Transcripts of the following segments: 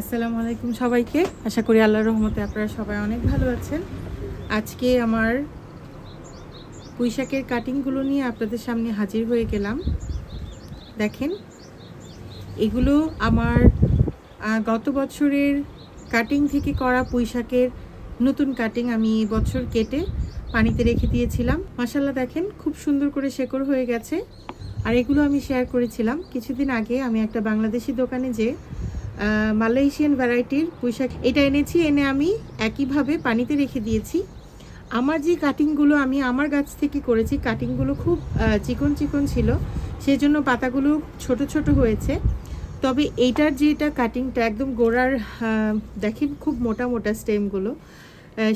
আসসালামু আলাইকুম সবাইকে। আশা করি আল্লাহর রহমতে আপনারা সবাই অনেক ভালো আছেন। আজকে আমার পুঁইশাকের কাটিংগুলো নিয়ে আপনাদের সামনে হাজির হয়ে গেলাম। দেখেন, এগুলো আমার গত বছরের কাটিং থেকে করা পুঁইশাকের নতুন কাটিং আমি বছর কেটে পানিতে রেখে দিয়েছিলাম। মাসাল্লাহ দেখেন, খুব সুন্দর করে শেকড় হয়ে গেছে। আর এগুলো আমি শেয়ার করেছিলাম। কিছুদিন আগে আমি একটা বাংলাদেশি দোকানে যে মালয়েশিয়ান ভ্যারাইটির পুঁইশাক। এটা এনেছি, এনে আমি একইভাবে পানিতে রেখে দিয়েছি। আমার যে কাটিংগুলো আমি আমার গাছ থেকে করেছি কাটিংগুলো খুব চিকন চিকন ছিল সেই জন্য পাতাগুলো ছোট ছোট হয়েছে। তবে এইটার যেটা কাটিংটা একদম গোড়ার দেখেন খুব মোটা মোটা স্টেমগুলো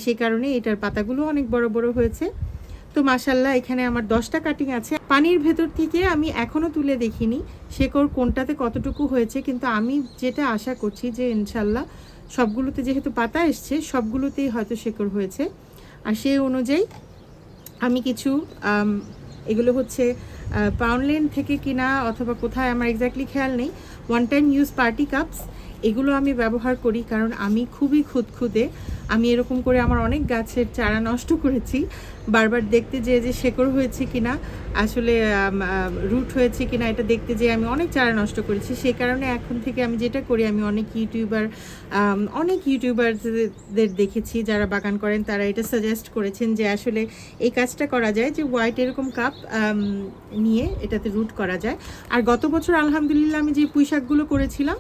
সেই কারণে এটার পাতাগুলো অনেক বড় বড় হয়েছে। তো মাসাল্লাহ এখানে আমার দশটা কাটিং আছে। পানির ভেতর থেকে আমি এখনও তুলে দেখিনি শেকড় কোনটাতে কতটুকু হয়েছে, কিন্তু আমি যেটা আশা করছি যে ইনশাল্লাহ সবগুলোতে যেহেতু পাতা এসছে, সবগুলোতেই হয়তো শেকড় হয়েছে। আর সেই অনুযায়ী আমি কিছু এগুলো হচ্ছে পাউন্ডলেন থেকে কিনা অথবা কোথায় আমার এক্স্যাক্টলি খেয়াল নেই। One time use party cups এগুলো আমি ব্যবহার করি কারণ আমি খুবই খুঁতখুঁতে। আমি এরকম করে আমার অনেক গাছের চারা নষ্ট করেছি। বারবার দেখতে যে যে শেকড় হয়েছে কিনা, আসলে রুট হয়েছে কিনা, এটা দেখতে যে আমি অনেক চারা নষ্ট করেছি। সেই কারণে এখন থেকে আমি যেটা করি, আমি অনেক ইউটিউবার অনেক ইউটিউবারদের দেখেছি, যারা বাগান করেন, তারা এটা সাজেস্ট করেছেন যে আসলে এই কাজটা করা যায় যে হোয়াইট এরকম কাপ নিয়ে এটাতে রুট করা যায়। আর গত বছর আলহামদুলিল্লাহ আমি যে পুঁই শাকগুলো করেছিলাম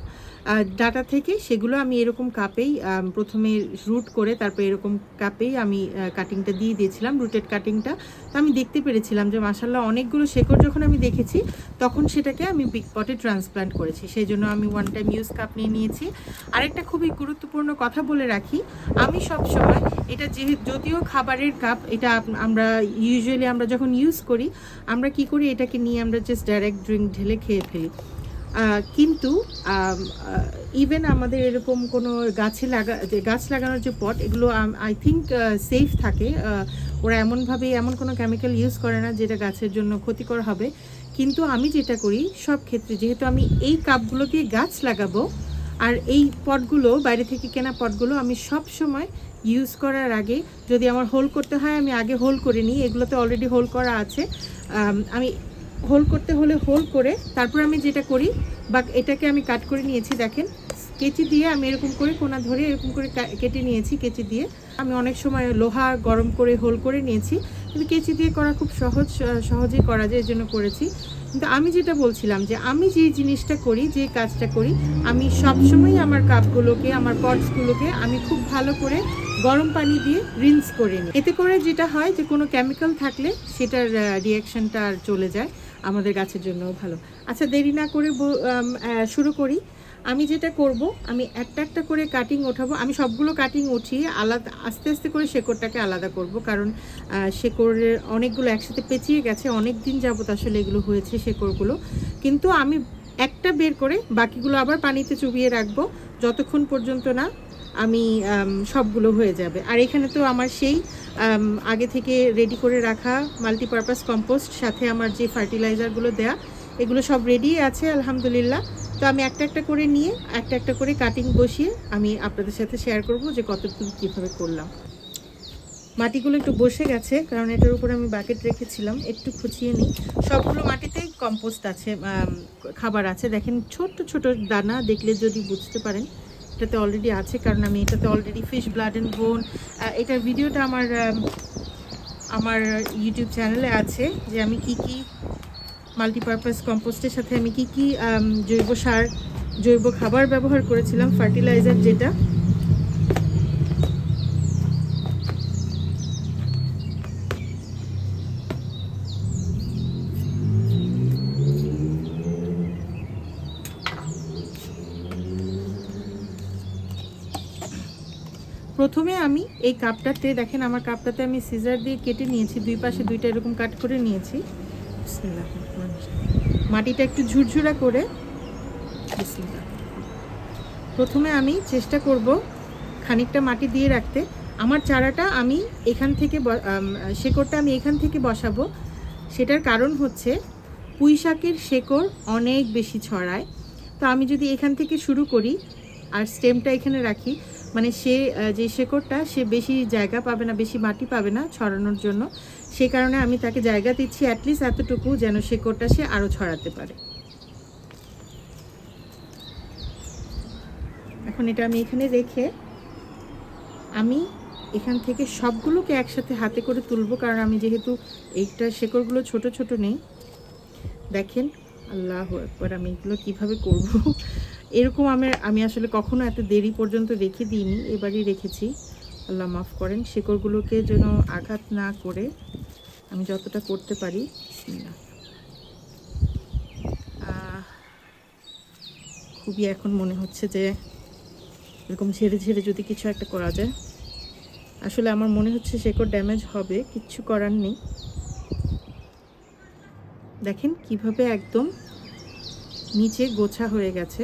ডাটা থেকে সেগুলো আমি এরকম কাপেই প্রথমে রুট করে তারপর এরকম কাপেই আমি কাটিংটা দিয়ে দিয়েছিলাম রুটেড কাটিংটা তো আমি দেখতে পেরেছিলাম যে মাসাল্লাহ অনেকগুলো শেকড় যখন আমি দেখেছি, তখন সেটাকে আমি বিগ পটে ট্রান্সপ্লান্ট করেছি। সেই জন্য আমি ওয়ান টাইম ইউজ কাপ নিয়ে নিয়েছি। আরেকটা খুবই গুরুত্বপূর্ণ কথা বলে রাখি, আমি সব সময় এটা যেহেতু যদিও খাবারের কাপ এটা আমরা ইউজুয়ালি আমরা যখন ইউজ করি, আমরা কি করি, এটাকে নিয়ে আমরা জাস্ট ডাইরেক্ট ড্রিঙ্ক ঢেলে খেয়ে ফেলি। কিন্তু ইভেন আমাদের এরকম কোনো গাছে লাগা গাছ লাগানোর যে পট, এগুলো আই থিঙ্ক সেফ থাকে। ওরা এমনভাবে এমন কোনো কেমিক্যাল ইউজ করে না যেটা গাছের জন্য ক্ষতিকর হবে। কিন্তু আমি যেটা করি, সব ক্ষেত্রে যেহেতু আমি এই কাপগুলো দিয়ে গাছ লাগাবো, আর এই পটগুলো, বাইরে থেকে কেনা পটগুলো আমি সব সময় ইউজ করার আগে, যদি আমার হোল করতে হয়, আমি আগে হোল করে নিই। এগুলোতে অলরেডি হোল করা আছে। আমি হোল করতে হলে হোল করে তারপর আমি যেটা করি বা এটাকে আমি কাট করে নিয়েছি, দেখেন। কেচি দিয়ে আমি এরকম করে কোনা ধরে এরকম করে কেটে নিয়েছি, কেচি দিয়ে। আমি অনেক সময় লোহা গরম করে হোল করে নিয়েছি। কিন্তু কেচি দিয়ে করা খুব সহজ সহজেই করা যায় এর জন্য করেছি। কিন্তু আমি যেটা বলছিলাম যে, আমি যে জিনিসটা করি, যে কাজটা করি, আমি সবসময় আমার কাপগুলোকে, আমার পটসগুলোকে আমি খুব ভালো করে গরম পানি দিয়ে রিন্স করে নিই। এতে করে যেটা হয় যে, কোনো কেমিক্যাল থাকলে সেটার রিয়াকশনটা আর চলে যায়। আমাদের গাছের জন্য ভালো। আচ্ছা দেরি না করে শুরু করি। আমি যেটা করব, আমি একটা একটা করে কাটিং ওঠাবো। আমি সবগুলো কাটিং উঠিয়ে আলাদা আস্তে আস্তে করে শেকড়টাকে আলাদা করব। কারণ শেকড়ের অনেকগুলো একসাথে পেঁচিয়ে গেছে। অনেক দিন যাবত আসলে এগুলো হয়েছে শেকড়গুলো। কিন্তু আমি একটা বের করে বাকিগুলো আবার পানিতে চুবিয়ে রাখব। যতক্ষণ পর্যন্ত না আমি, সবগুলো হয়ে যাবে। আর এখানে তো আমার সেই আগে থেকে রেডি করে রাখা মাল্টিপারপাস কম্পোস্ট সাথে আমার যে ফার্টিলাইজারগুলো দেয়া, এগুলো সব রেডি আছে, আলহামদুলিল্লাহ। তো আমি একটা একটা করে নিয়ে, একটা একটা করে কাটিং বসিয়ে আমি আপনাদের সাথে শেয়ার করব যে কতটুকু কীভাবে করলাম। মাটিগুলো একটু বসে গেছে, কারণ এটার উপরে আমি বাকেট রেখেছিলাম, একটু খুঁচিয়ে নিই। সবগুলো মাটিতেই কম্পোস্ট আছে খাবার আছে। দেখেন, ছোট্ট ছোট দানা দেখলে যদি বুঝতে পারেন এটাতে অলরেডি আছে, কারণ আমি এটাতে অলরেডি ফিশ ব্লাড অ্যান্ড বোন এটার ভিডিওটা আমার আমার ইউটিউব চ্যানেলে আছে, যে আমি কি কি মাল্টিপারপাস কম্পোস্টের সাথে আমি কি কি জৈব সার, জৈব খাবার ব্যবহার করেছিলাম ফার্টিলাইজার যেটা। প্রথমে আমি এই কাপটাতে, দেখেন আমার কাপটাতে আমি সিজার দিয়ে কেটে নিয়েছি, দুই পাশে দুইটা এরকম কাট করে নিয়েছি। মাটিটা একটু ঝুরঝুরা করে। প্রথমে আমি চেষ্টা করব খানিকটা মাটি দিয়ে রাখতে। আমার চারাটা আমি এখান থেকে শেকড়টা আমি এখান থেকে বসাবো। সেটার কারণ হচ্ছে পুঁই শাকের শেকড় অনেক বেশি ছড়ায়। তো আমি যদি এখান থেকে শুরু করি আর স্টেমটা এখানে রাখি মানে সে যে শেকড়টা, সে বেশি জায়গা পাবে না, বেশি মাটি পাবে না ছড়ানোর জন্য। সেই কারণে আমি তাকে জায়গা দিচ্ছি অ্যাটলিস্ট এতটুকু যেন শেকড়টা সে আরও ছড়াতে পারে। এখন এটা আমি এখানে রেখে আমি এখান থেকে সবগুলোকে একসাথে হাতে করে তুলবো, কারণ আমি যেহেতু এইটা শেকড়গুলো ছোট ছোট নেই। দেখেন, আল্লাহ একবার আমি এগুলো কীভাবে করব? এরকম আমার আমি আসলে কখনো এত দেরি পর্যন্ত রেখে দিইনি, এবারই রেখেছি। আল্লাহ মাফ করেন, শেকড়গুলোকে যেন আঘাত না করে আমি যতটা করতে পারি খুবই এখন মনে হচ্ছে যে এরকম ঝেড়ে ঝেড়ে যদি কিছু একটা করা যায়। আসলে আমার মনে হচ্ছে শেকড় ড্যামেজ হবে, কিচ্ছু করার নেই। দেখেন কীভাবে একদম নিচে গোছা হয়ে গেছে।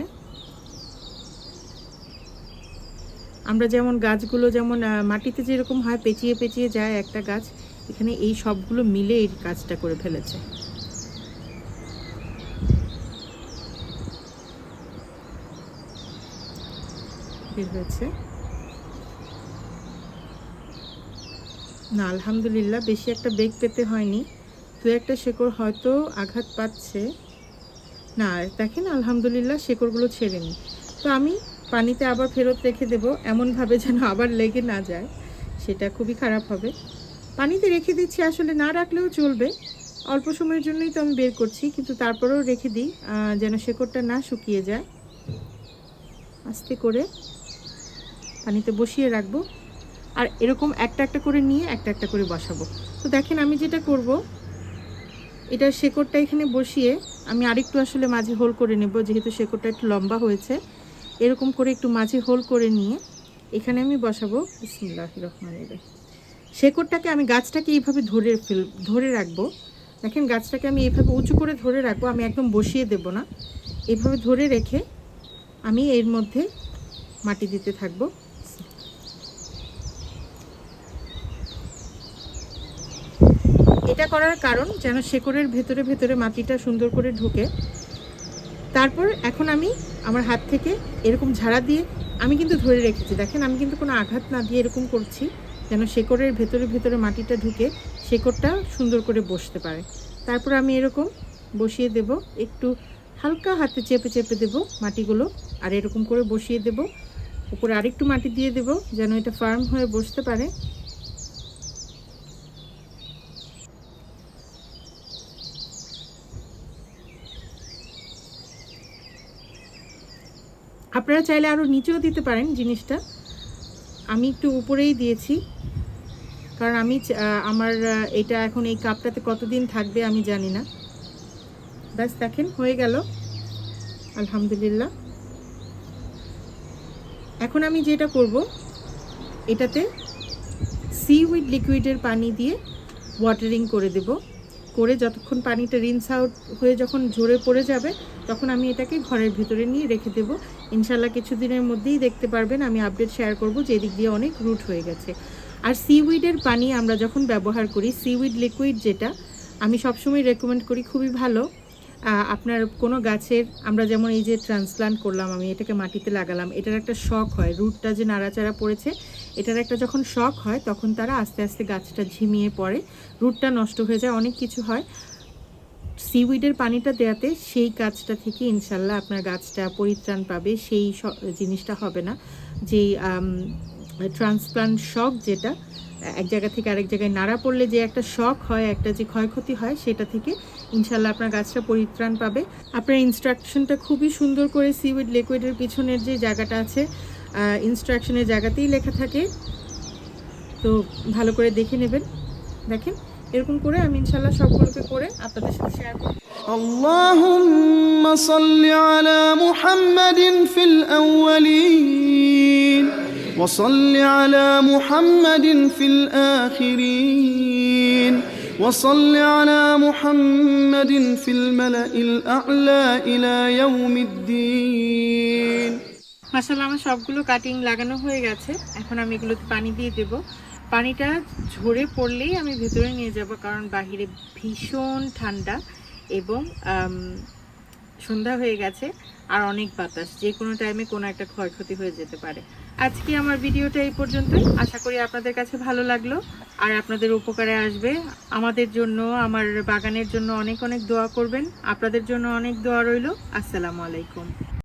আমরা যেমন গাছগুলো যেমন মাটিতে যেরকম হয়, পেঁচিয়ে পেঁচিয়ে যায় একটা গাছ, এখানে এই সবগুলো মিলে এই কাজটা করে ফেলেছে। না, আলহামদুলিল্লাহ, বেশি একটা বেগ পেতে হয়নি। দু একটা শেকড় হয়তো আঘাত পাচ্ছে। না, দেখেন, আলহামদুলিল্লাহ, শেকড়গুলো ছেড়ে নি তো আমি পানিতে আবার ফেরত রেখে দেব, এমনভাবে যেন আবার লেগে না যায়। সেটা খুবই খারাপ হবে। পানিতে রেখে দিচ্ছি আসলে না রাখলেও চলবে। অল্প সময়ের জন্যই তো আমি বের করছি, কিন্তু তারপরেও রেখে দিই যেন শেকড়টা না শুকিয়ে যায়। আস্তে করে পানিতে বসিয়ে রাখব। আর এরকম একটা একটা করে নিয়ে একটা একটা করে বসাবো। তো দেখেন আমি যেটা করব, এটা শেকড়টা এখানে বসিয়ে আমি আরেকটু আসলে মাঝে হোল করে নেব, যেহেতু শেকড়টা একটু লম্বা হয়েছে। এরকম করে একটু মাঝে হোল করে নিয়ে এখানে আমি বসাবো। বিসমিল্লাহ রহমান শেকড়টাকে আমি গাছটাকে এইভাবে ধরে ফেল, ধরে রাখব। দেখেন গাছটাকে আমি এইভাবে উঁচু করে ধরে রাখব, আমি একদম বসিয়ে দেব না। এভাবে ধরে রেখে আমি এর মধ্যে মাটি দিতে থাকব। এটা করার কারণ যেন শেকড়ের ভেতরে ভেতরে মাটিটা সুন্দর করে ঢোকে। তারপর এখন আমি আমার হাত থেকে এরকম ঝাড়া দিয়ে আমি কিন্তু ধরে রেখেছি। দেখেন, আমি কিন্তু কোনো আঘাত না দিয়ে এরকম করছি যেন শেকড়ের ভেতরে ভেতরে মাটিটা ঢুকে শেকড়টা সুন্দর করে বসতে পারে। তারপর আমি এরকম বসিয়ে দেব, একটু হালকা হাতে চেপে চেপে দেব মাটিগুলো আর এরকম করে বসিয়ে দেব। উপরে আরেকটু মাটি দিয়ে দেব যেন এটা ফার্ম হয়ে বসতে পারে। আপনারা চাইলে আরও নিচেও দিতে পারেন জিনিসটা। আমি একটু উপরেই দিয়েছি। কারণ আমি আমার এটা এখন এই কাপটাতে কতদিন থাকবে আমি জানি না। ব্যাস, দেখেন, হয়ে গেল। আলহামদুলিল্লাহ। এখন আমি যেটা করব, এটাতে সি উইড লিকুইডের পানি দিয়ে ওয়াটারিং করে দেব। করে যতক্ষণ পানিটা রিন্স আউট হয়ে যখন ঝরে পড়ে যাবে, তখন আমি এটাকে ঘরের ভিতরে নিয়ে রেখে দেবো। ইনশাল্লাহ কিছুদিনের মধ্যেই দেখতে পারবেন, আমি আপডেট শেয়ার করব যে দিক দিয়ে অনেক রুট হয়ে গেছে। আর সিউইডের পানি আমরা যখন ব্যবহার করি সিউইড লিকুইড যেটা, আমি সবসময় রেকমেন্ড করি, খুবই ভালো। আপনার কোনো গাছের, আমরা যেমন এই যে ট্রান্সপ্লান্ট করলাম, আমি এটাকে মাটিতে লাগালাম, এটার একটা শখ হয়। রুটটা যে নাড়াচাড়া পড়েছে, এটার একটা যখন শখ হয়, তখন তারা আস্তে আস্তে গাছটা ঝিমিয়ে পড়ে। রুটটা নষ্ট হয়ে যায়, অনেক কিছু হয়। সিউইডের পানিটা দেওয়াতে সেই গাছটা থেকে ইনশাল্লাহ আপনার গাছটা পরিত্রাণ পাবে, সেই জিনিসটা হবে না। যেই ট্রান্সপ্লান্ট শখ যেটা এক জায়গা থেকে আরেক জায়গায় নাড়া পড়লে যে একটা শখ হয় একটা যে ক্ষয়ক্ষতি হয় সেটা থেকে ইনশাল্লাহ আপনার গাছটা পরিত্রাণ পাবে আপনার ইনস্ট্রাকশনটা খুবই সুন্দর করে সিউইড লিকুইডের পিছনের যে জায়গাটা আছে ইনস্ট্রাকশনের জায়গাতেই লেখা থাকে তো ভালো করে দেখে নেবেন দেখেন এরকম করে আমি ইনশাল্লাহ সবগুলোকে করে আপনাদের সাথে শেয়ার করব اللهم صل على محمد في الأولين وصل على محمد في الآخرين وصل على محمد في الملأ الأعلى إلى يوم الدين মাসাল্লাহ আমার সবগুলো কাটিং লাগানো হয়ে গেছে এখন আমি এগুলোতে পানি দিয়ে দেব পানিটা ঝরে পড়লেই আমি ভেতরে নিয়ে যাব কারণ বাহিরে ভীষণ ঠান্ডা এবং আম, সন্ধ্যা হয়ে গেছে আর অনেক বাতাস যে কোনো টাইমে কোনো একটা ক্ষয়ক্ষতি হয়ে যেতে পারে আজকে আমার ভিডিওটা এই পর্যন্তই। আশা করি আপনাদের কাছে ভালো লাগল আর আপনাদের উপকারে আসবে। আমাদের জন্য, আমার বাগানের জন্য অনেক অনেক দোয়া করবেন। আপনাদের জন্য অনেক দোয়া রইল। আসসালামু আলাইকুম।